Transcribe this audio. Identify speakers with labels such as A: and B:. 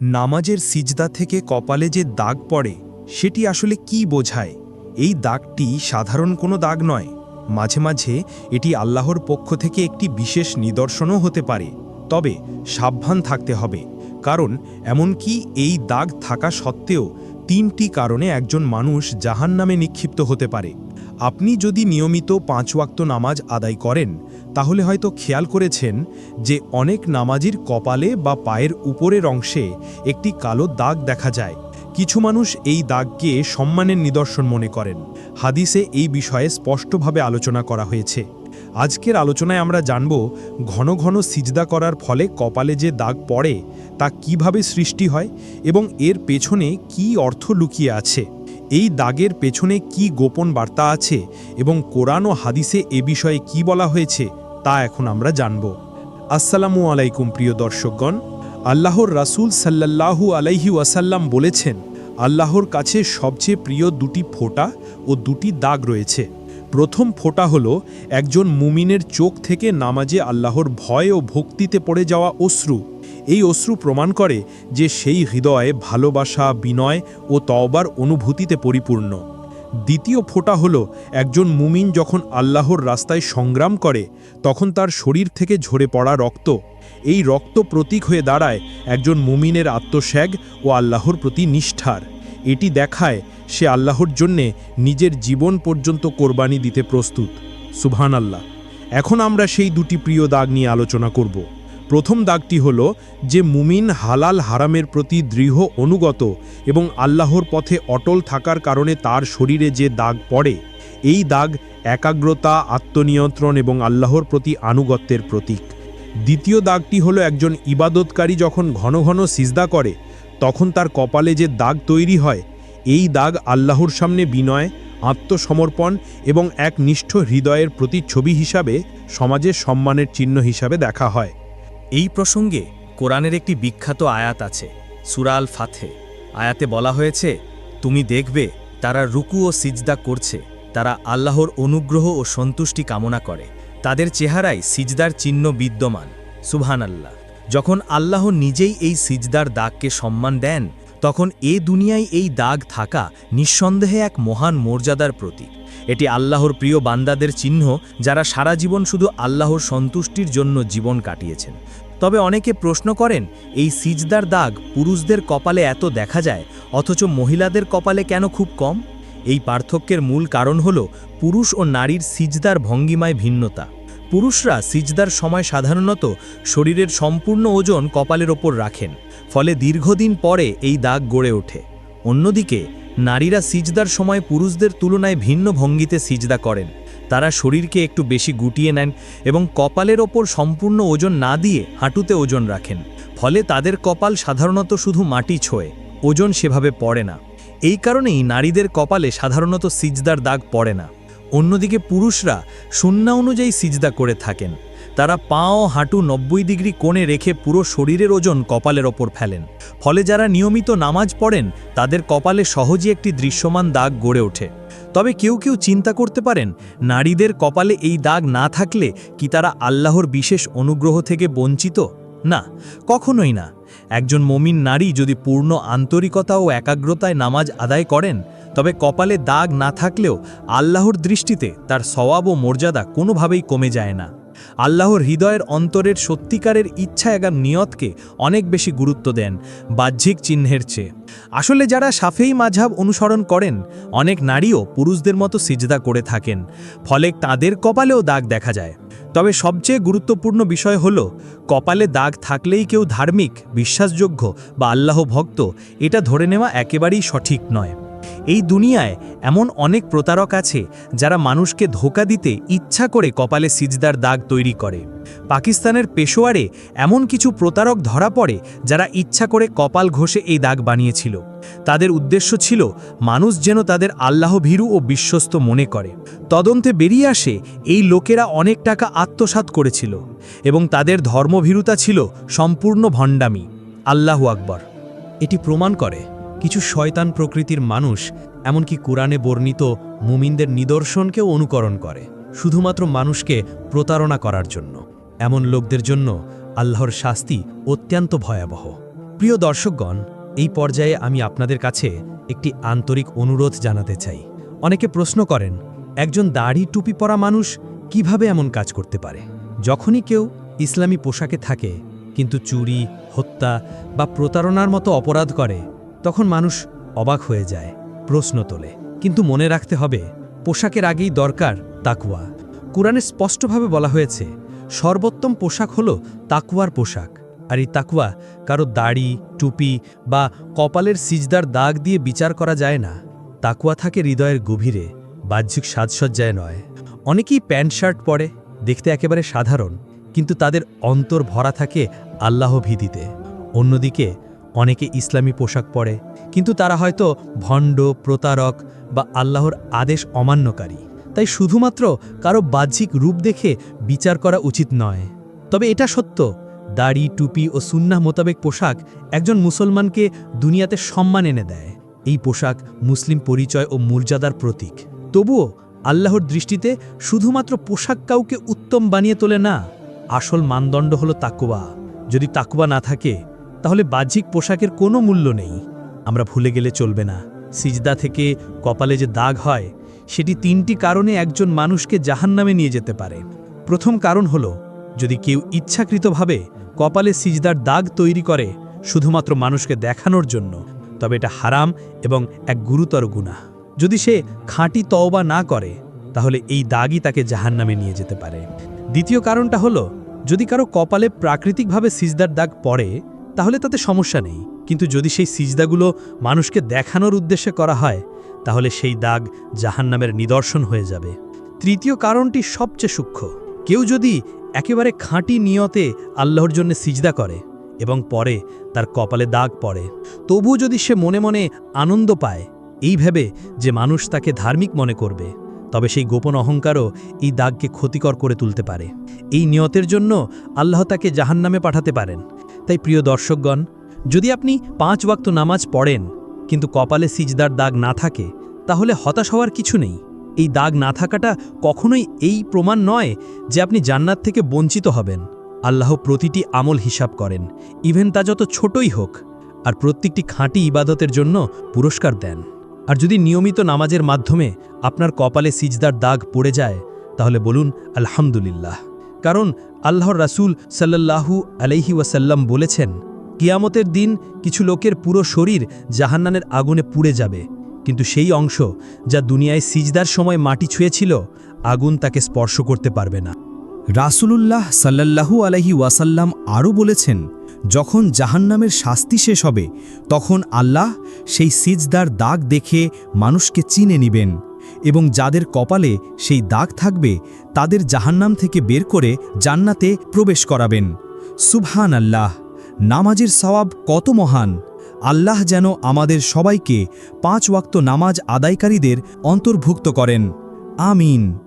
A: নামাজের সিজদা থেকে কপালে যে দাগ পড়ে, সেটি আসলে কি বোঝায়? এই দাগটি সাধারণ কোনো দাগ নয়। মাঝে মাঝে এটি আল্লাহর পক্ষ থেকে একটি বিশেষ নিদর্শনও হতে পারে। তবে সাবধান থাকতে হবে, কারণ এমনকি এই দাগ থাকা সত্ত্বেও তিনটি কারণে একজন মানুষ জাহান নামে নিক্ষিপ্ত হতে পারে। আপনি যদি নিয়মিত পাঁচ ওয়াক্ত নামাজ আদায় করেন তাহলে হয়তো খেয়াল করেছেন যে অনেক নামাজির কপালে বা পায়ের উপরের অংশে একটি কালো দাগ দেখা যায়। কিছু মানুষ এই দাগকে সম্মানের নিদর্শন মনে করেন। হাদিসে এই বিষয়ে স্পষ্টভাবে আলোচনা করা হয়েছে। আজকের আলোচনায় আমরা জানব ঘন ঘন সিজদা করার ফলে কপালে যে দাগ পড়ে, তা কীভাবে সৃষ্টি হয় এবং এর পেছনে কি অর্থ লুকিয়ে আছে? এই দাগের পেছনে কি গোপন বার্তা আছে এবং কোরআন ও হাদিসে এ বিষয়ে কি বলা হয়েছে? তা এখন আমরা জানব। আসসালামু আলাইকুম প্রিয় দর্শকগণ। আল্লাহর রাসুল সাল্লাল্লাহু আলাইহি ওয়াসাল্লাম বলেছেন, আল্লাহর কাছে সবচেয়ে প্রিয় দুটি ফোঁটা ও দুটি দাগ রয়েছে। প্রথম ফোঁটা হলো একজন মুমিনের চোখ থেকে নামাজে আল্লাহর ভয় ও ভক্তিতে পড়ে যাওয়া অশ্রু। এই অশ্রু প্রমাণ করে যে সেই হৃদয়ে ভালোবাসা, বিনয় ও তওবার অনুভূতিতে পরিপূর্ণ। দ্বিতীয় ফোঁটা হলো, একজন মুমিন যখন আল্লাহর রাস্তায় সংগ্রাম করে, তখন তার শরীর থেকে ঝরে পড়া রক্ত। এই রক্ত প্রতীক হয়ে দাঁড়ায় একজন মুমিনের আত্মত্যাগ ও আল্লাহর প্রতি নিষ্ঠার। এটি দেখায় সে আল্লাহর জন্যে নিজের জীবন পর্যন্ত কোরবানি দিতে প্রস্তুত। সুবহান আল্লাহ এখন আমরা সেই দুটি প্রিয় দাগ নিয়ে আলোচনা করব। প্রথম দাগটি হল যে মুমিন হালাল হারামের প্রতি দৃঢ় অনুগত এবং আল্লাহর পথে অটল থাকার কারণে তার শরীরে যে দাগ পড়ে, এই দাগ একাগ্রতা, আত্মনিয়ন্ত্রণ এবং আল্লাহর প্রতি আনুগত্যের প্রতীক। দ্বিতীয় দাগটি হলো একজন ইবাদতকারী যখন ঘন ঘন সিজদা করে, তখন তার কপালে যে দাগ তৈরি হয়, এই দাগ আল্লাহর সামনে বিনয়, আত্মসমর্পণ এবং এক নিষ্ঠ হৃদয়ের প্রতিচ্ছবি হিসাবে সমাজের সম্মানের চিহ্ন হিসাবে দেখা হয়।
B: এই প্রসঙ্গে কোরআনের একটি বিখ্যাত আয়াত আছে সুরাল ফাথে আয়াতে বলা হয়েছে, তুমি দেখবে, তারা রুকু ও সিজদা করছে, তারা আল্লাহর অনুগ্রহ ও সন্তুষ্টি কামনা করে। তাদের চেহারায় সিজদার চিহ্ন বিদ্যমান। সুবহান আল্লাহ যখন আল্লাহ নিজেই এই সিজদার দাগকে সম্মান দেন তখন এ দুনিয়ায় এই দাগ থাকা নিঃসন্দেহে এক মহান মর্যাদার প্রতীক। এটি আল্লাহর প্রিয় বান্দাদের চিহ্ন যারা সারা জীবন শুধু আল্লাহর সন্তুষ্টির জন্য জীবন কাটিয়েছেন। তবে অনেকে প্রশ্ন করেন, এই সিজদার দাগ পুরুষদের কপালে এত দেখা যায়, অথচ মহিলাদের কপালে কেন খুব কম? এই পার্থক্যের মূল কারণ হল পুরুষ ও নারীর সিজদার ভঙ্গিমায় ভিন্নতা। পুরুষরা সিজদার সময় সাধারণত শরীরের সম্পূর্ণ ওজন কপালের ওপর রাখেন। ফলে দীর্ঘদিন পরে এই দাগ গড়ে ওঠে। অন্যদিকে, নারীরা সিজদার সময় পুরুষদের তুলনায় ভিন্ন ভঙ্গিতে সিজদা করেন। তারা শরীরকে একটু বেশি গুটিয়ে নেন এবং কপালের ওপর সম্পূর্ণ ওজন না দিয়ে হাঁটুতে ওজন রাখেন। ফলে তাদের কপাল সাধারণত শুধু মাটি ছোঁয়, ওজন সেভাবে পড়ে না। এই কারণেই নারীদের কপালে সাধারণত সিজদার দাগ পড়ে না। অন্যদিকে পুরুষরা শূন্য অনুযায়ী সিজদা করে থাকেন। তারা পা ও হাঁটু নব্বই ডিগ্রি কোণে রেখে পুরো শরীরের ওজন কপালের ওপর ফেলেন। ফলে যারা নিয়মিত নামাজ পড়েন, তাদের কপালে সহজেই একটি দৃশ্যমান দাগ গড়ে ওঠে। তবে কেউ কেউ চিন্তা করতে পারেন, নারীদের কপালে এই দাগ না থাকলে কি তারা আল্লাহর বিশেষ অনুগ্রহ থেকে বঞ্চিত? না, কখনোই না। একজন মমিন নারী যদি পূর্ণ আন্তরিকতা ও একাগ্রতায় নামাজ আদায় করেন, তবে কপালে দাগ না থাকলেও আল্লাহর দৃষ্টিতে তার সওয়াব ও মর্যাদা কোনোভাবেই কমে যায় না। আল্লাহর হৃদয়ের অন্তরের সত্যিকারের ইচ্ছা এবং নিয়তকে অনেক বেশি গুরুত্ব দেন, বাহ্যিক চিহ্নের চেয়ে। আসলে যারা সাফেই মাঝাব অনুসরণ করেন, অনেক নারীও পুরুষদের মতো সিজদা করে থাকেন, ফলে তাদের কপালেও দাগ দেখা যায়। তবে সবচেয়ে গুরুত্বপূর্ণ বিষয় হল, কপালে দাগ থাকলেই কেউ ধার্মিক, বিশ্বাসযোগ্য বা আল্লাহ ভক্ত এটা ধরে নেওয়া একেবারেই সঠিক নয়। এই দুনিয়ায় এমন অনেক প্রতারক আছে যারা মানুষকে ধোকা দিতে ইচ্ছা করে কপালে সিজদার দাগ তৈরি করে। পাকিস্তানের পেশোয়ারে এমন কিছু প্রতারক ধরা পড়ে যারা ইচ্ছা করে কপাল ঘষে এই দাগ বানিয়েছিল। তাদের উদ্দেশ্য ছিল মানুষ যেন তাদের আল্লাহ ভীরু ও বিশ্বস্ত মনে করে। তদন্তে বেরিয়ে আসে এই লোকেরা অনেক টাকা আত্মসাৎ করেছিল এবং তাদের ধর্মভীরুতা ছিল সম্পূর্ণ ভণ্ডামি। আল্লাহু আকবর। এটি প্রমাণ করে কিছু শয়তান প্রকৃতির মানুষ, এমনকি কোরআনে বর্ণিত মুমিনদের নিদর্শনকেও অনুকরণ করে, শুধুমাত্র মানুষকে প্রতারণা করার জন্য। এমন লোকদের জন্য আল্লাহর শাস্তি অত্যন্ত ভয়াবহ। প্রিয় দর্শকগণ, এই পর্যায়ে আমি আপনাদের কাছে একটি আন্তরিক অনুরোধ জানাতে চাই। অনেকে প্রশ্ন করেন, একজন দাড়ি টুপি পরা মানুষ কীভাবে এমন কাজ করতে পারে? যখনই কেউ ইসলামী পোশাকে থাকে, কিন্তু চুরি, হত্যা বা প্রতারণার মতো অপরাধ করে তখন মানুষ অবাক হয়ে যায়, প্রশ্ন তোলে। কিন্তু মনে রাখতে হবে, পোশাকের আগেই দরকার তাকুয়া কোরআনে স্পষ্টভাবে বলা হয়েছে, সর্বোত্তম পোশাক হলো তাকুয়ার পোশাক। আর এই তাকুয়া কারও দাড়ি, টুপি বা কপালের সিজদার দাগ দিয়ে বিচার করা যায় না। তাকুয়া থাকে হৃদয়ের গভীরে, বাহ্যিক সাজসজ্জায় নয়। অনেকেই প্যান্ট, শার্ট পরে, দেখতে একেবারে সাধারণ, কিন্তু তাদের অন্তর ভরা থাকে আল্লাহ ভীতিতে। অন্যদিকে অনেকে ইসলামী পোশাক পরে, কিন্তু তারা হয়তো ভণ্ড, প্রতারক বা আল্লাহর আদেশ অমান্যকারী। তাই শুধুমাত্র কারও বাহ্যিক রূপ দেখে বিচার করা উচিত নয়। তবে এটা সত্য, দাড়ি, টুপি ও সুন্নাহ মোতাবেক পোশাক একজন মুসলমানকে দুনিয়াতে সম্মান এনে দেয়। এই পোশাক মুসলিম পরিচয় ও মর্যাদার প্রতীক। তবুও আল্লাহর দৃষ্টিতে শুধুমাত্র পোশাক কাউকে উত্তম বানিয়ে তোলে না, আসল মানদণ্ড হলো তাকুয়া যদি তাকুয়া না থাকে তাহলে বাহ্যিক পোশাকের কোনো মূল্য নেই। আমরা ভুলে গেলে চলবে না। সিজদা থেকে কপালে যে দাগ হয়, সেটি তিনটি কারণে একজন মানুষকে জাহান্নামে নিয়ে যেতে পারে। প্রথম কারণ হলো, যদি কেউ ইচ্ছাকৃতভাবে কপালে সিজদার দাগ তৈরি করে শুধুমাত্র মানুষকে দেখানোর জন্য, তবে এটা হারাম এবং এক গুরুতর গুণা যদি সে খাঁটি তওবা না করে, তাহলে এই দাগই তাকে জাহান্নামে নিয়ে যেতে পারে। দ্বিতীয় কারণটা হলো, যদি কারও কপালে প্রাকৃতিকভাবে সিজদার দাগ পড়ে তাহলে তাতে সমস্যা নেই। কিন্তু যদি সেই সিজদাগুলো মানুষকে দেখানোর উদ্দেশ্যে করা হয়, তাহলে সেই দাগ জাহান্নামের নিদর্শন হয়ে যাবে। তৃতীয় কারণটি সবচেয়ে সূক্ষ্ম। কেউ যদি একেবারে খাঁটি নিয়তে আল্লাহর জন্য সিজদা করে এবং পরে তার কপালে দাগ পড়ে তবু যদি সে মনে মনে আনন্দ পায়, এই ভেবে যে মানুষ তাকে ধার্মিক মনে করবে। তবে সেই গোপন অহংকারও এই দাগকে ক্ষতিকর করে তুলতে পারে। এই নিয়তের জন্য আল্লাহ তাকে জাহান্নামে পাঠাতে পারেন। তাই প্রিয় দর্শকগণ, যদি আপনি পাঁচ ওয়াক্ত নামাজ পড়েন, কিন্তু কপালে সিজদার দাগ না থাকে, তাহলে হতাশ হওয়ার কিছু নেই। এই দাগ না থাকাটা কখনোই এই প্রমাণ নয় যে আপনি জান্নাত থেকে বঞ্চিত হবেন। আল্লাহ প্রতিটি আমল হিসাব করেন, ইভেন তা যত ছোটই হোক, আর প্রত্যেকটি খাঁটি ইবাদতের জন্য পুরস্কার দেন। আর যদি নিয়মিত নামাজের মাধ্যমে আপনার কপালে সিজদার দাগ পড়ে যায়, তাহলে বলুন, আলহামদুলিল্লাহ। কারণ আল্লাহর রাসূল সাল্লাল্লাহু আলাইহি ওয়াসাল্লাম বলেছেন, কিয়ামতের দিন কিছু লোকের পুরো শরীর জাহান্নানের আগুনে পুড়ে যাবে। কিন্তু সেই অংশ যা দুনিয়ায় সিজদার সময় মাটি ছুঁয়েছিল, আগুন তাকে স্পর্শ করতে পারবে না।
A: রাসূলুল্লাহ সাল্লাল্লাহু আলহি ওয়াসাল্লাম আরও বলেছেন যখন জাহান্নামের শাস্তি শেষ হবে, তখন আল্লাহ সেই সিজদার দাগ দেখে মানুষকে চিনে নিবেন এবং যাদের কপালে সেই দাগ থাকবে, তাদের জাহান্নাম থেকে বের করে জান্নাতে প্রবেশ করাবেন। সুবহান আল্লাহ নামাজের সওয়াব কত মহান! আল্লাহ যেন আমাদের সবাইকে পাঁচ ওয়াক্ত নামাজ আদায়কারীদের অন্তর্ভুক্ত করেন। আমিন।